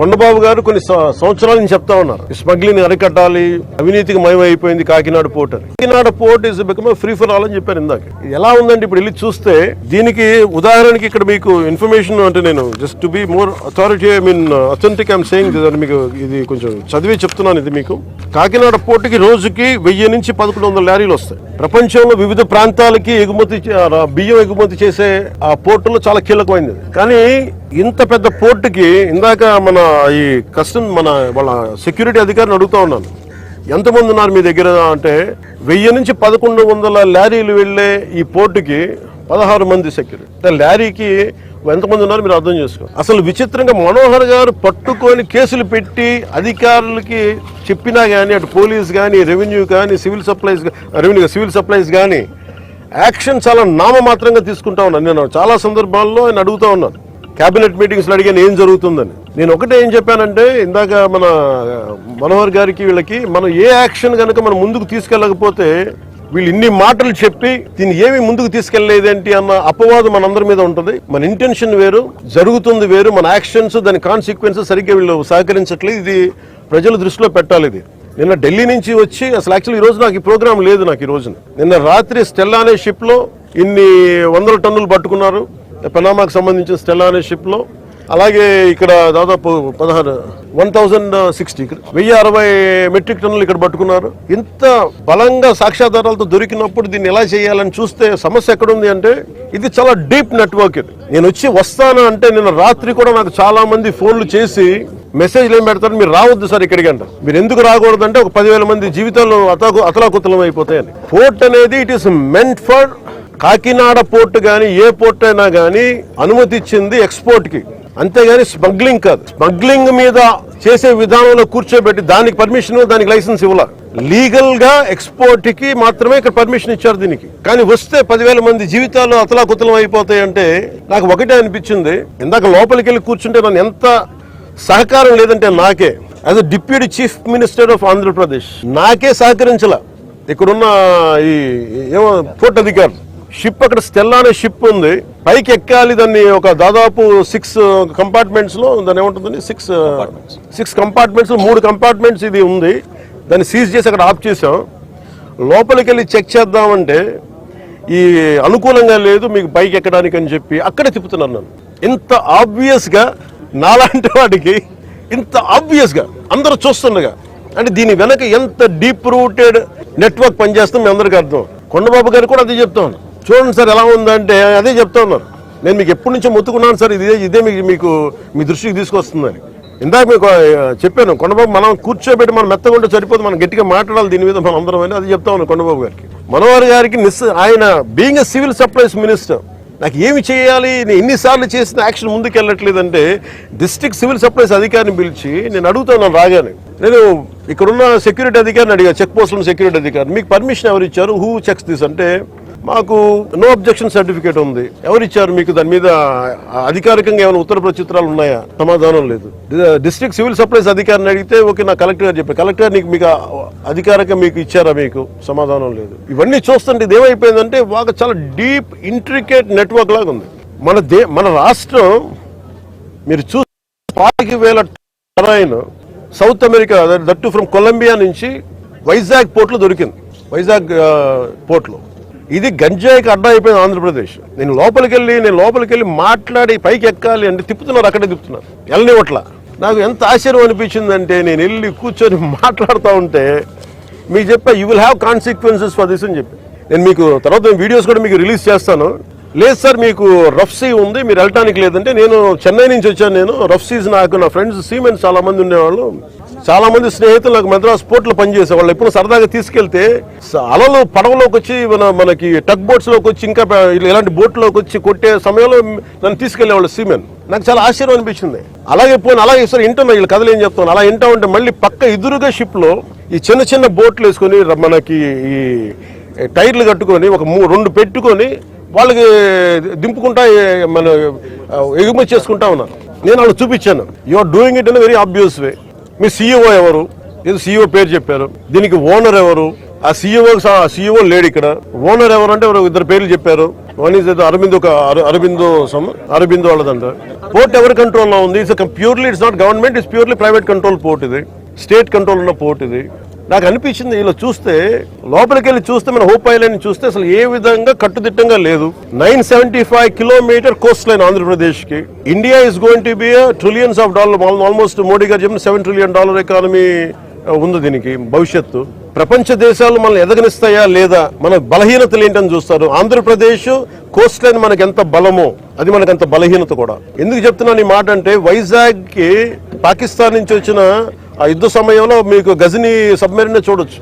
కొండబాబు గారు కొన్ని సం- సంవత్సరాల నుంచి చెప్తా ఉన్నారు. స్మగ్లింగ్ అరికట్టాలి అవినీతికి మయం అయిపోయింది కాకినాడ పోర్ట్ అని. Kakinada port is become free for all అని చెప్పారు ఇందాక. ఎలా ఉందండి ఇప్పుడు వెళ్ళి చూస్తే దీనికి ఉదాహరణకి ఇక్కడ మీకు ఇన్ఫర్మేషన్ అంటే నేను just to be more authority I mean authentic I'm saying మీకు ఇది కొంచెం చదివి చెప్తున్నాను ఇది మీకు. కాకినాడ పోర్టుకి రోజుకి వెయ్యి నుంచి పదకొండు వందల లారీలు వస్తాయి. ప్రపంచంలో వివిధ ప్రాంతాలకి ఎగుమతి ఆ, బియ్యం ఎగుమతి చేసే ఆ పోర్టులో చాలా కీలకమైనది. కానీ ఇంత పెద్ద పోర్టుకి ఇందాక మన ఈ కస్టమ్ మన వాళ్ళ సెక్యూరిటీ అధికారిని అడుగుతా ఉన్నాను. ఎంతమంది ఉన్నారు మీ దగ్గర అంటే వెయ్యి నుంచి పదకొండు వందల లారీలు వెళ్ళే ఈ పోర్టుకి పదహారు మంది సెక్యూరిటీ లారీకి ఎంతమంది ఉన్నారు మీరు అర్థం చేసుకో. అసలు విచిత్రంగా మనోహర్ గారు పట్టుకొని కేసులు పెట్టి అధికారులకి చెప్పినా కానీ అటు పోలీస్ కానీ రెవెన్యూ కానీ civil supplies revenue civil supplies కానీ యాక్షన్ చాలా నామమాత్రంగా తీసుకుంటా ఉన్నాను నేను చాలా సందర్భాల్లో ఆయన అడుగుతా ఉన్నాను. క్యాబినెట్ మీటింగ్స్లో అడిగాను ఏం జరుగుతుందని. నేను ఒకటే ఏం చెప్పానంటే ఇందాక మన మనోహర్ గారికి వీళ్ళకి మనం ఏ యాక్షన్ కనుక మనం ముందుకు తీసుకెళ్ళకపోతే వీళ్ళు ఇన్ని మాటలు చెప్పి దీన్ని ఏమి ముందుకు తీసుకెళ్ళేదేంటి అన్న అపవాదం మనందరి మీద ఉంటుంది. మన ఇంటెన్షన్ వేరు జరుగుతుంది వేరు మన యాక్షన్స్ దాని కాన్సిక్వెన్స్ సరిగ్గా వీళ్ళు సహకరించట్లేదు. ఇది ప్రజల దృష్టిలో పెట్టాలి ఇది. నిన్న ఢిల్లీ నుంచి వచ్చి అసలు యాక్చువల్ ఈ రోజు నాకు ఈ ప్రోగ్రామ్ లేదు నాకు ఈ రోజున. నిన్న రాత్రి స్టెల్లా అనే షిప్లో ఇన్ని వందల టన్నులు పట్టుకున్నారు. పెనామాకు సంబంధించిన స్టెల్లా అనే షిప్లో అలాగే ఇక్కడ దాదాపు పదహారు వన్ థౌజండ్ సిక్స్టీ వెయ్యి అరవై మెట్రిక్ టన్నులు ఇక్కడ పట్టుకున్నారు. ఇంత బలంగా సాక్ష్యాధారాలతో దొరికినప్పుడు దీన్ని ఎలా చేయాలని చూస్తే సమస్య ఎక్కడుంది అంటే ఇది చాలా డీప్ నెట్వర్క్ ఇది. నేను వచ్చి వస్తాను అంటే నిన్న రాత్రి కూడా నాకు చాలా మంది ఫోన్లు చేసి మెసేజ్లు ఏం పెడతారు మీరు రావద్దు సార్ ఇక్కడికి అంటారు మీరు ఎందుకు రాకూడదు అంటే ఒక పదివేల మంది జీవితాలు అతకు అతలాకుతలం అయిపోతాయని. పోర్ట్ అనేది it is meant for Kakinada port కానీ ఏ పోర్ట్ అయినా కానీ అనుమతి ఇచ్చింది ఎక్స్పోర్ట్కి. అంతేగాని స్మగ్లింగ్ కాదు. స్మగ్లింగ్ మీద చేసే విధానంలో కూర్చోబెట్టి దానికి పర్మిషన్ దానికి లైసెన్స్ ఇవ్వాల. లీగల్గా ఎక్స్పోర్ట్కి మాత్రమే ఇక్కడ పర్మిషన్ ఇచ్చారు దీనికి. కానీ వస్తే పదివేల మంది జీవితాలు అతలాకుతలం అయిపోతాయి అంటే నాకు ఒకటే అనిపించింది. ఇందాక లోపలికి వెళ్ళి కూర్చుంటే నన్ను ఎంత సహకారం లేదంటే నాకే. As a deputy chief minister of Andhra Pradesh నాకే సహకరించాల. ఇక్కడున్న ఈ ఏమో పోర్ట్ అధికారులు. షిప్ అక్కడ స్టెల్లా అనే షిప్ ఉంది. పైకి ఎక్కాలి దాన్ని ఒక దాదాపు సిక్స్ కంపార్ట్మెంట్స్లో దాని ఏముంటుందండి? సిక్స్ సిక్స్ కంపార్ట్మెంట్స్ మూడు కంపార్ట్మెంట్స్ ఇది ఉంది. దాన్ని సీజ్ చేసి అక్కడ ఆఫ్ చేసాం లోపలికి వెళ్ళి చెక్ చేద్దామంటే ఈ అనుకూలంగా లేదు మీకు పైకి ఎక్కడానికి అని చెప్పి అక్కడే తిప్పుతున్నాను నన్ను. ఇంత ఆబ్వియస్గా నాలాంటి వాడికి ఇంత ఆబ్వియస్గా అందరూ చూస్తుండగా అంటే దీని వెనక ఎంత డీప్ రూటెడ్ నెట్వర్క్ పనిచేస్తుందో మీ అందరికీ అర్థం. కొండబాబు గారు కూడా అదే చెప్తా ఉన్నారు చూడండి సార్ ఎలా ఉందంటే అదే చెప్తా ఉన్నారు. నేను మీకు ఎప్పటి నుంచో మొత్తుకున్నాను సార్ ఇదే ఇదే మీకు మీకు మీ దృష్టికి తీసుకొస్తుందని. ఇందాక మీకు చెప్పాను కొండబాబు మనం కూర్చోబెట్టి మనం మెత్తగుంటే సరిపోదు మనం గట్టిగా మాట్లాడాలి దీని మీద మనం అందరం అని అది చెప్తా ఉన్నాను కొండబాబు గారికి. మనోహర్ గారికి నిస్ ఆయన being a civil supplies minister నాకు ఏమి చేయాలి నేను ఎన్నిసార్లు చేసిన యాక్షన్ ముందుకు వెళ్ళట్లేదంటే డిస్ట్రిక్ట్ సివిల్ సప్లైస్ అధికారిని పిలిచి నేను అడుగుతాను రాగానే. నేను ఇక్కడున్న సెక్యూరిటీ అధికారిని అడిగా చెక్ పోస్టులను సెక్యూరిటీ అధికారి మీకు పర్మిషన్ ఎవరు ఇచ్చారు? హూ చెక్స్ దిస్ అంటే మాకు నో అబ్జెక్షన్ సర్టిఫికేట్ ఉంది. ఎవరు ఇచ్చారు మీకు దాని మీద అధికారికంగా ఏమైనా ఉత్తర ప్రచిత్రాలు ఉన్నాయా? సమాధానం లేదు. డిస్ట్రిక్ట్ సివిల్ సప్లైస్ అధికారిని అడిగితే ఓకే నా కలెక్టర్ గారు చెప్పారు. కలెక్టర్ గారు నీకు మీకు అధికారికంగా మీకు ఇచ్చారా మీకు? సమాధానం లేదు. ఇవన్నీ చూస్తుంటే ఇది ఏమైపోయిందంటే ఒక చాలా డీప్ ఇంట్రికేట్ నెట్వర్క్ లాగా ఉంది. మన దే మన రాష్ట్రం మీరు చూ పాతిక వేల టరాయిన్ South America that from Colombia నుంచి వైజాగ్ పోర్ట్లో దొరికింది. వైజాగ్ పోర్ట్లో. ఇది గంజాయికి అడ్డా అయిపోయింది ఆంధ్రప్రదేశ్. నేను లోపలికి వెళ్ళి నేను లోపలికి వెళ్ళి మాట్లాడి పైకి ఎక్కాలి అంటే తిప్పుతున్నారు అక్కడే తిప్పుతున్నారు. వెళ్ళనివ్వట్ల నాకు ఎంత ఆశ్చర్యం అనిపించిందంటే నేను వెళ్ళి కూర్చొని మాట్లాడుతూ ఉంటే మీకు చెప్పా you will have consequences for this అని చెప్పి. నేను మీకు తర్వాత వీడియోస్ కూడా మీకు రిలీజ్ చేస్తాను. లేదు సార్ మీకు రఫ్ సీ ఉంది మీరు వెళ్ళటానికి లేదంటే నేను చెన్నై నుంచి వచ్చాను నేను. రఫ్ సీస్ నాకు నా ఫ్రెండ్స్ సీమెన్స్ చాలా మంది ఉండేవాళ్ళు. చాలా మంది స్నేహితులు నాకు మద్రాస్ పోర్ట్లో పనిచేసే వాళ్ళు. ఎప్పుడు సరదాగా తీసుకెళ్తే అలలు పడవలోకి వచ్చి మన మనకి టక్ బోట్స్లోకి వచ్చి ఇంకా ఇలాంటి బోట్లోకి వచ్చి కొట్టే సమయంలో నన్ను తీసుకెళ్ళేవాళ్ళు సీమెన్. నాకు చాలా ఆశ్చర్యం అనిపించింది. అలాగే పోయిన అలాగే సరే వింటున్నా వీళ్ళు కథలు ఏం చెప్తాను అలా ఇంటా ఉంటే మళ్ళీ పక్క ఎదురుగా షిప్లో ఈ చిన్న చిన్న బోట్లు వేసుకొని మనకి ఈ టైర్లు కట్టుకొని ఒక రెండు పెట్టుకొని వాళ్ళకి దింపుకుంటా మన ఎగుమతి చేసుకుంటా ఉన్నాను నేను వాళ్ళు చూపించాను. You are doing it in very obvious way. Me CEO ఎవరు? ఏదో సీఈఓ పేరు చెప్పారు. దీనికి ఓనర్ ఎవరు? ఆ సీఈఓ సీఈఓ లేడు ఇక్కడ. ఓనర్ ఎవరంటే అంటే ఇద్దరు పేర్లు చెప్పారు. వన్ ఈజ్ అరవింద్ ఒక అర- అరబిందో సమ్ అరబిందో వాళ్ళదంట. పోర్ట్ ఎవరి కంట్రోల్లో ఉంది? It's purely it's not government it's purely private control port ఇది. స్టేట్ కంట్రోల్ ఉన్న పోర్ట్ ఇది. నాకు అనిపించింది ఇలా చూస్తే లోపలికి వెళ్ళి చూస్తే మన హోప్ ఐలాండ్ చూస్తే అసలు ఏ విధంగా కట్టుదిట్టంగా లేదు. Nine seventy five kilometer coast line ఆంధ్రప్రదేశ్కి India is going to be trillions of dollar almost Modi గారు చెప్పిన సెవెన్ ట్రిలియన్ డాలర్ ఎకానమీ ఉంది దీనికి భవిష్యత్తు. ప్రపంచ దేశాలు మనల్ని ఎదగనిస్తాయా లేదా మన బలహీనతలు ఏంటని చూస్తారు. ఆంధ్రప్రదేశ్ కోస్ట్ లైన్ మనకి ఎంత బలమో అది మనకు అంత బలహీనత కూడా. ఎందుకు చెప్తున్నాను ఈ మాట అంటే వైజాగ్కి పాకిస్తాన్ నుంచి వచ్చిన ఆ యుద్ధ సమయంలో మీకు గజని సబ్మెరీన్ చూడొచ్చు.